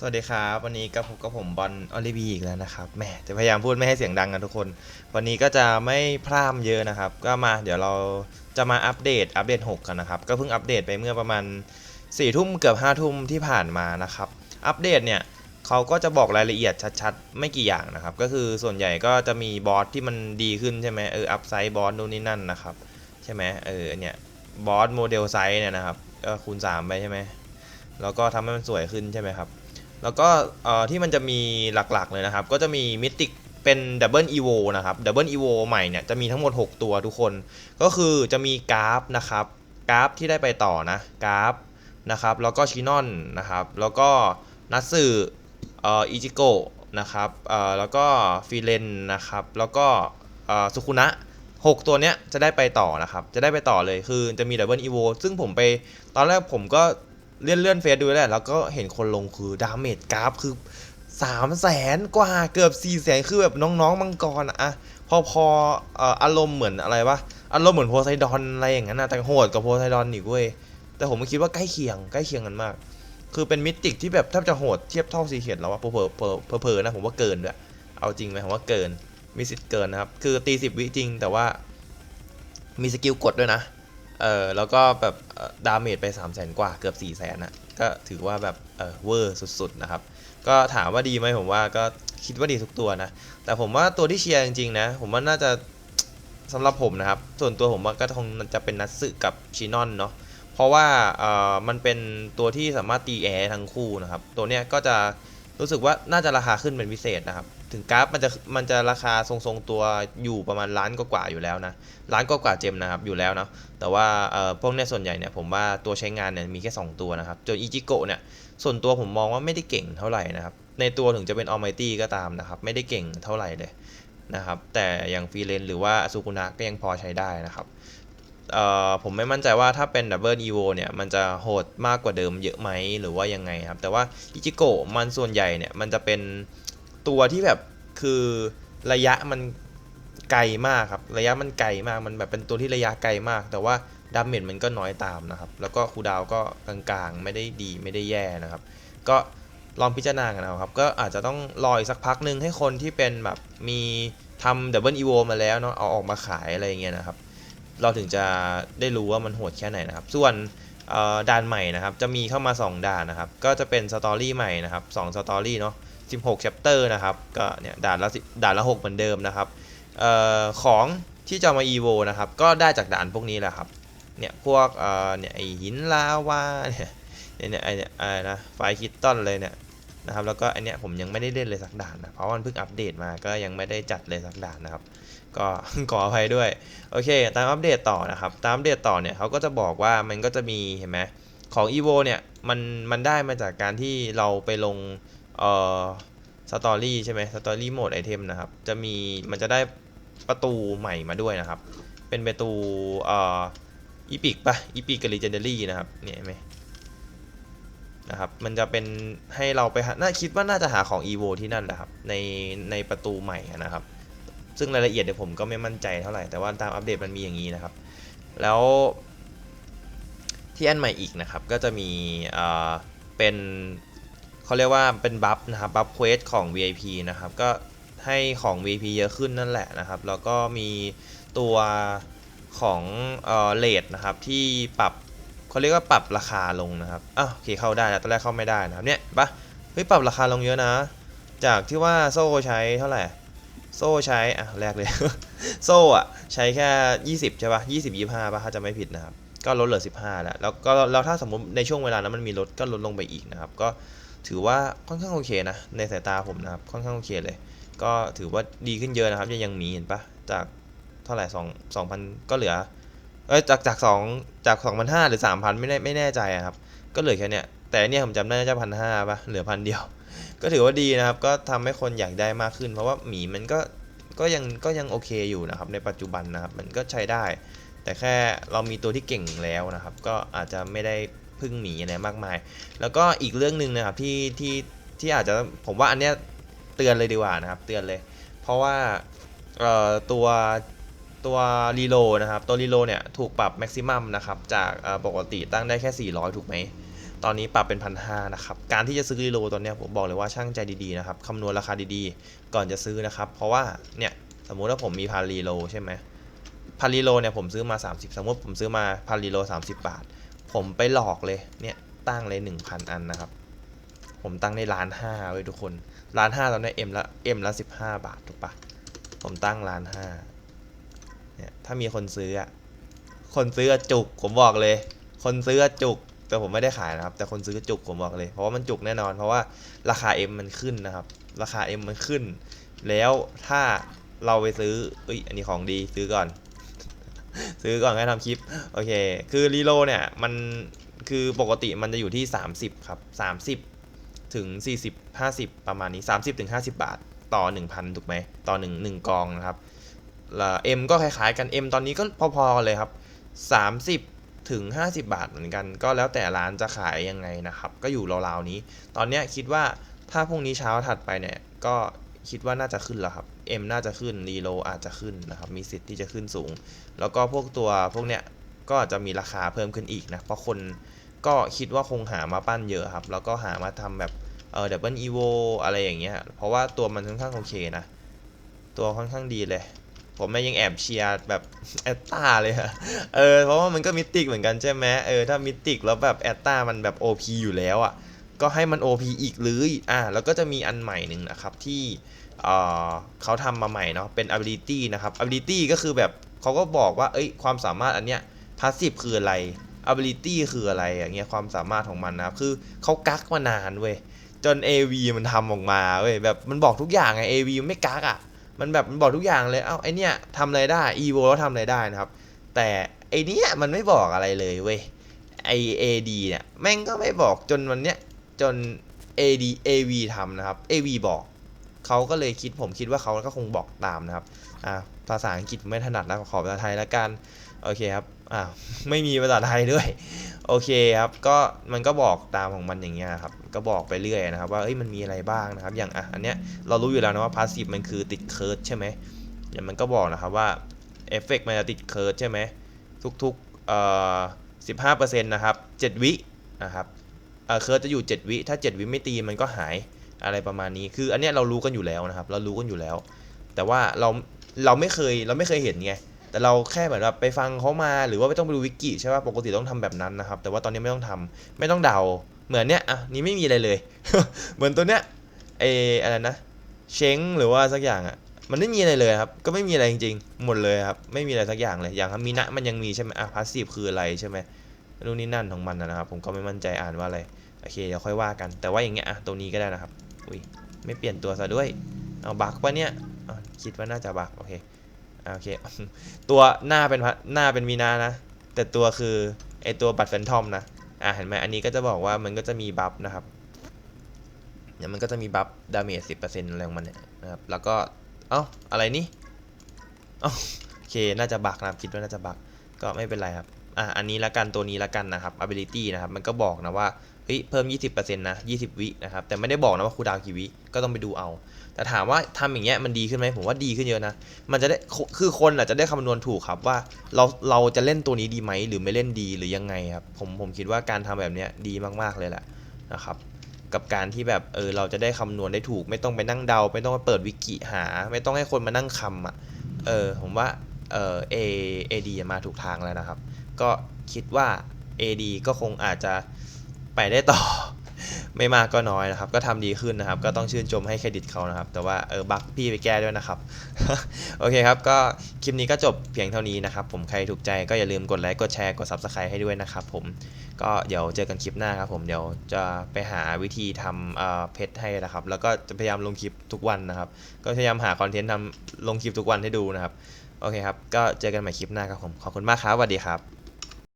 สวัสดีครับวันนี้ก็พบกับผมบอลออลิวีอีกแล้วนะครับแหมจะพยายามพูดไม่ให้เสียงดังกันทุกคน วันนี้ก็จะไม่พร่ำเยอะนะครับ ก็มาเดี๋ยวเราจะมาอัปเดตอัปเดต 6 กันนะครับ ก็เพิ่งอัปเดตไปเมื่อประมาณ4ี่ทุ่มเกือบ5้าทุ่มที่ผ่านมานะครับ อัปเดตเนี่ยเขาก็จะบอกรายละเอียดชัดๆ ไม่กี่อย่างนะครับ ก็คือส่วนใหญ่ก็จะมีบอสที่มันดีขึ้นใช่ไหมเอออัพไซด์บอสนู่นนี่นั่นนะครับใช่ไหมเออเนี่ยบอสโมเดลไซส์เนี่ยนะครับก็คูณ3ไปใช่ไหมแล้วก็ทำให้มันสวยขึ้นใช่ไหมครับ แล้วก็ที่มันจะมีหลักๆเลยนะครับ ก็จะมีมิติกเป็นดับเบิลอีโวนะครับดับเบิลอีโวใหม่เนี่ยจะมีทั้งหมด 6 ตัวทุกคน ก็คือจะมีกราฟนะครับกราฟที่ได้ไปต่อนะกราฟนะครับ แล้วก็ชินอนนะครับ แล้วก็นัตสึเอ่ออิจิโกะนะครับเอ่อแล้วก็ฟิเลนนะครับ แล้วก็เอ่อสุคุนะหกตัวเนี้ยจะได้ไปต่อนะครับ จะได้ไปต่อเลยคือจะมีดับเบิลอีโวซึ่งผมไปตอนแรกผมก็ เลื่อนเลื่อนเฟซดูแหละแล้วก็เห็นคนลงคือดาเมจกราฟคือสามแสนกว่าเกือบสี่แสนคือแบบน้องๆมังกรอะพอพออารมณ์เหมือนอะไรวะอารมณ์เหมือนโพไซดอนอะไรอย่างนั้นนะแต่โหดกับโพไซดอนอีกเว้ยแต่ผมคิดว่าใกล้เคียงใกล้เคียงกันมาก คือเป็นมิติที่แบบแทบจะโหดเทียบเท่าซีเคียดแล้วว่าเพอเพอเพอเพอเพอนะผมว่าเกินด้วยเอาจริงไหมผมว่าเกินมีสิทธิ์เกินนะครับคือตีสิบวิจริงแต่ว่ามีสกิลกดด้วยนะ เออแล้วก็แบบดาเมจไป 3 0 0แสนกว่าเกือบ 4 0 0แสนนะก็ถือว่าแบบเออเวอร์สุดๆนะครับ ก็ถามว่าดีไหมผมว่าก็คิดว่าดีทุกตัวนะ แต่ผมว่าตัวที่เชียร์จริงๆนะ ผมว่าน่าจะสำหรับผมนะครับ ส่วนตัวผมว่าก็คงจะเป็นนัตสึกับชินอนเนาะเพราะว่าเออมันเป็นตัวที่สามารถตีแอร์ทั้งคู่นะครับ ตัวเนี้ยก็จะรู้สึกว่าน่าจะราคาขึ้นเป็นพิเศษนะครับ ถึงกราฟมันจะมันจะราคาทรงๆตัวอยู่ประมาณล้านกว่าๆอยู่แล้วนะล้านกว่าๆเจมนะครับอยู่แล้วเนาะแต่ว่าเอ่อพวกเนี้ยส่วนใหญ่เนี่ยผมว่าตัวใช้งานเนี่ยมีแค่ 2 ตัวนะครับจนอิจิโกะเนี่ยส่วนตัวผมมองว่าไม่ได้เก่งเท่าไหร่นะครับในตัวถึงจะเป็นออ m มตี้ก็ตามนะครับไม่ได้เก่งเท่าไหร่เลยนะครับแต่อย่างฟีเลนหรือว่าซูกุนะก็ยังพอใช้ได้นะครับเอ่อผมไม่มั่นใจว่าถ้าเป็นดับเบิลอีโวเนี่ยมันจะโหดมากกว่าเดิมเยอะไหมหรือว่ายังไงครับแต่ว่าอิจิโกะมันส่วนใหญ่เนี่ยมันจะเป็น ตัวที่แบบคือระยะมันไกลมากครับ ระยะมันไกลมากมันแบบเป็นตัวที่ระยะไกลมาก แต่ว่าดาเมจมันก็น้อยตามนะครับ แล้วก็คูดาวก็กลางๆ ไม่ได้ดีไม่ได้แย่นะครับ ก็ลองพิจารณากันเอาครับ ก็อาจจะต้องรออีกสักพักหนึ่งให้คนที่เป็นแบบมีทำดับเบิลอีโวมาแล้วเนาะเอาออกมาขายอะไรเงี้ยนะครับ เราถึงจะได้รู้ว่ามันโหดแค่ไหนนะครับ ส่วนด่านใหม่นะครับ จะมีเข้ามา 2 ด่านนะครับ ก็จะเป็นสตอรี่ใหม่นะครับ2สตอรี่เนาะ 16 chapter นะครับ ก็เนี่ยด่านละด่านละ 6 เหมือนเดิมนะครับออของที่จะเอามา EVO นะครับ ก็ได้จากด่านพวกนี้แหละครับ เนี่ยพวกเนี่ยไอหินลาวาเนี่ยเนี่ยไอเนี่ยไรนะไฟคิตตันเลยเนี่ยนะครับ แล้วก็ไอเนี้ยผมยังไม่ได้เล่นเลยสักด่านนะเพราะมันเพิ่งอัปเดตมาก็ยังไม่ได้จัดเลยสักด่านนะครับ ก็ขออภัยด้วย โอเค ตามอัปเดตต่อนะครับ ตามอัปเดตต่อเนี่ยเขาก็จะบอกว่ามันก็จะมีเห็นไหมของ EVO เนี่ยมันมันได้มาจากการที่เราไปลง เอ่อสตอรี่ใช่ไหมสตอรี่โหมดไอเทมนะครับ จะมีมันจะได้ประตูใหม่มาด้วยนะครับ เป็นประตูเอ่ออีพิกปะอีพิกกับลีเจนเดอรี่นะครับเนี่ยเห็นไหมนะครับมันจะเป็นให้เราไปหาน่าคิดว่าน่าจะหาของ EVO ที่นั่นแหละครับในในประตูใหม่นะครับ ซึ่งรายละเอียดเดี๋ยวผมก็ไม่มั่นใจเท่าไหร่ แต่ว่าตามอัปเดตมันมีอย่างนี้นะครับ แล้วที่อันใหม่อีกนะครับก็จะมีเอ่อเป็น เขาเรียกว่าเป็นบัฟนะครับบัฟเควสของ VIP นะครับก็ให้ของ VIP เยอะขึ้นนั่นแหละนะครับ แล้วก็มีตัวของเอ่อเลทนะครับที่ปรับเขาเรียกว่าปรับราคาลงนะครับอ้าวโอเคเข้าได้แล้วตอนแรกเข้าไม่ได้นะครับเนี่ยปะเฮ้ยปรับราคาลงเยอะนะ จากที่ว่าโซ่ใช้เท่าไหร่โซ่ใช้อะแรกเลย โซ่อะใช้แค่ 20ใช่ปะ่ะ20 25ป่ะถ้าจะไม่ผิดนะครับก็ลดเหลือ 15 แล้วแล้วก็แล้วถ้าสมมติในช่วงเวลานั้นมันมีลดก็ลดลงไปอีกนะครับก็ ถือว่าค่อนข้างโอเคนะ ในสายตาผมนะครับ ค่อนข้างโอเคเลย ก็ถือว่าดีขึ้นเยอะนะครับ ยังยังมีเห็นปะจากเท่าไหร่2 2,000ก็เหลือเอ้ยจากจาก2จาก2,500หรือ3,000ไม่แน่ไม่แน่ใจอะครับ ก็เหลือแค่เนี้ยแต่เนี่ยผมจำได้น่าจะพันห้าปะเหลือพันเดียว ก็ถือว่าดีนะครับ ก็ทำให้คนอยากได้มากขึ้น เพราะว่าหมีมันก็ก็ยังก็ยังโอเคอยู่นะครับ ในปัจจุบันนะครับ มันก็ใช้ได้ แต่แค่เรามีตัวที่เก่งแล้วนะครับ ก็อาจจะไม่ได้ พึ่งหมีอะไรมากมาย แล้วก็อีกเรื่องหนึ่งนะครับที่ที่ที่อาจจะผมว่าอันเนี้ยเตือนเลยดีกว่านะครับ เตือนเลย เพราะว่าเอ่อตัวตัวรีโลนะครับ ตัวรีโลเนี่ยถูกปรับแม็กซิมัมนะครับจากปกติตั้งได้แค่ 400 ถูกไหม ตอนนี้ปรับเป็นพันห้านะครับ การที่จะซื้อรีโลตอนเนี้ยผมบอกเลยว่าช่างใจดีๆนะครับคำนวณราคาดีๆ ก่อนจะซื้อนะครับ เพราะว่าเนี่ยสมมุติว่าผมมีพันรีโลใช่ไหมพันรีโลเนี่ยผมซื้อมา 30 สมมติผมซื้อมาพันรีโล30 บาท ผมไปหลอกเลยเนี่ยตั้งเลย 1,000 อันนะครับ ผมตั้งได้ล้านห้าเว้ยทุกคนล้านห้าตอนนี้เอ็มละเอ็มละสิบห้าบาทถูกปะผมตั้งล้านห้าเนี่ยถ้ามีคนซื้ออะคนซื้อจุกผมบอกเลย คนซื้อจุกแต่ผมไม่ได้ขายนะครับ แต่คนซื้อจุกผมบอกเลย เพราะว่ามันจุกแน่นอน เพราะว่าราคา M มันขึ้นนะครับ ราคา M มันขึ้น แล้วถ้าเราไปซื้อเอ้ยอันนี้ของดีซื้อก่อน ซื้อก่อนให้ทำคลิป โอเค คือรีโลเนี่ย มันคือปกติมันจะอยู่ที่ 30 ครับ 30 ถึง 40 50 ประมาณนี้ 30 ถึง 50 บาท ต่อ 1,000 ถูกไหม ต่อ 1 1 กองนะครับแล้ว M ก็คล้ายๆกัน M ตอนนี้ก็พอๆกันเลยครับ 30ถึง 50 บาทเหมือนกันก็แล้วแต่ร้านจะขายยังไงนะครับ ก็อยู่ราวๆนี้ ตอนนี้คิดว่าถ้าพรุ่งนี้เช้าถัดไปเนี่ย ก็คิดว่าน่าจะขึ้นแล้วครับ M น่าจะขึ้น รีโลอาจจะขึ้นนะครับ มีสิทธิ์ที่จะขึ้นสูง แล้วก็พวกตัวพวกเนี้ยก็จะมีราคาเพิ่มขึ้นอีกนะ เพราะคนก็คิดว่าคงหามาปั้นเยอะครับ แล้วก็หามาทำแบบเออดับเบิลอีโวอะไรอย่างเงี้ย เพราะว่าตัวมันค่อนข้างโอเคนะ ตัวค่อนข้างดีเลย ผมแม่ยังแอบเชียร์แบบแอตตาเลยอะเออ เพราะว่ามันก็มิติกเหมือนกันใช่ไหมเออ ถ้ามิติกแล้วแบบแอตตามันแบบ OP อยู่แล้วอะก็ให้มัน OP อีกเลยอ่า แล้วก็จะมีอันใหม่หนึ่งนะครับที่ เขาทำมาใหม่เนาะเป็น ability นะครับ ability ก็คือแบบเขาก็บอกว่าเอ้ยความสามารถอันเนี้ย passive คืออะไร ability คืออะไรอย่างเงี้ยความสามารถของมันนะครับคือเขากักมานานเว้ยจน AV มันทำออกมาเว้ยแบบมันบอกทุกอย่างไง AV มันไม่กักอะมันแบบมันบอกทุกอย่างเลยเอ้าไอเนี้ยทำอะไรได้ EVO แล้วทำอะไรได้นะครับ แต่ไอเนี้ยมันไม่บอกอะไรเลยเว้ยไอ AD เนี่ยแม่งก็ไม่บอกจนวันเนี้ยจน AD AV ทำนะครับ AV บอก เขาก็เลยคิดผมคิดว่าเขาก็คงบอกตามนะครับอ่าภาษาอังกฤษไม่ถนัดแล้วขอภาษาไทยแล้วกันโอเคครับอ่าไม่มีภาษาไทยด้วยโอเคครับก็มันก็บอกตามของมันอย่างเงี้ยครับก็บอกไปเรื่อยนะครับว่าเอ้ยมันมีอะไรบ้างนะครับ อย่างอะอันเนี้ยเรารู้อยู่แล้วนะว่าพาสซีฟมันคือติดเคิร์ดใช่ไหมอย่างมันก็บอกนะครับว่าเอฟเฟกมันจะติดเคิร์ดใช่ไหมทุกๆเอ่อสิบห้าเปอร์เซ็นต์นะครับเจ็ดวินะครับเอ่อเคิร์ดจะอยู่เจ็ดวิ ถ้าเจ็ดวิไม่ตีมันก็หาย อะไรประมาณนี้ คืออันเนี้ยเรารู้กันอยู่แล้วนะครับ เรารู้กันอยู่แล้ว แต่ว่าเราเราไม่เคยเราไม่เคยเห็นไง แต่เราแค่เหมือนแบบไปฟังเขามาหรือว่าไม่ต้องไปดูวิกิใช่ป่ะ ปกติต้องทำแบบนั้นนะครับ แต่ว่าตอนนี้ไม่ต้องทำไม่ต้องเดา เหมือนเนี้ย อะ นี่ไม่มีอะไรเลย เหมือนตัวเนี้ยเอออะไรนะ เช้งหรือว่าสักอย่างอะ มันไม่มีอะไรเลยครับ ก็ไม่มีอะไรจริงๆ หมดเลยครับ ไม่มีอะไรสักอย่างเลย อย่างมีนะมันยังมีใช่ไหมอะพาสซีฟคืออะไรใช่ไหม นู่นนี่นั่นของมันนะครับ ผมก็ไม่มั่นใจอ่านว่าอะไร โอเคเดี๋ยวค่อยว่ากัน แต่ว่าอย่างเงี้ยอะตัวนี้ก็ได้นะครับ อุ้ยไม่เปลี่ยนตัวซะด้วย เอาบักปะเนี่ยคิดว่าน่าจะบักโอเคโอเค ตัวหน้าเป็นหน้าเป็นมีนานะ แต่ตัวคือไอตัวบัตรแฟนทอมนะ อะเห็นไหมอันนี้ก็จะบอกว่ามันก็จะมีบัฟนะครับเนี่ยมันก็จะมีบัฟดาเมจสิบเปอร์เซ็นต์อะไรของมันเนี่ยนะครับ แล้วก็ เอ้า อะไรนี่ เอ้า โอเค น่าจะบักนะครับ คิดว่าน่าจะบัก ก็ไม่เป็นไรครับ อะอันนี้ละกันตัวนี้ละกันนะครับ ability นะครับ มันก็บอกนะว่าเฮ้ยเพิ่ม 20%นะ 20 วินะครับ แต่ไม่ได้บอกนะว่าครูดาวกี่วิ ก็ต้องไปดูเอา แต่ถามว่าทำอย่างเงี้ยมันดีขึ้นไหมผมว่าดีขึ้นเยอะนะ มันจะได้ คือคนอะจะได้คำนวณถูกครับว่าเรา เราจะเล่นตัวนี้ดีไหม หรือไม่เล่นดีหรือยังไงครับ ผม ผมคิดว่าการทำแบบเนี้ยดีมากๆเลยแหละนะครับ กับการที่แบบ เออ เราจะได้คำนวณได้ถูก ไม่ต้องไปนั่งเดา ไม่ต้องไปเปิดวิกิหา ไม่ต้องให้คนมานั่งคำอะ เออ ผมว่า เออ A AD มาถูกทางแล้วนะครับ ก็คิดว่า AD ก็คงอาจจะไปได้ต่อ ไม่มากก็น้อยนะครับ ก็ทำดีขึ้นนะครับ ก็ต้องชื่นชมให้เครดิตเขานะครับ แต่ว่าเออบักพี่ไปแก้ด้วยนะครับ โอเคครับ ก็คลิปนี้ก็จบเพียงเท่านี้นะครับ ผมใครถูกใจก็อย่าลืมกดไลค์ กดแชร์ กด Subscribe ให้ด้วยนะครับผม ก็เดี๋ยวเจอกันคลิปหน้าครับผม เดี๋ยวจะไปหาวิธีทำเอ่อเพชรให้นะครับ แล้วก็จะพยายามลงคลิปทุกวันนะครับ ก็พยายามหาคอนเทนต์ทำลงคลิปทุกวันให้ดูนะครับ โอเคครับ ก็เจอกันใหม่คลิปหน้าครับผม ขอบคุณมากครับสวัสดีครับ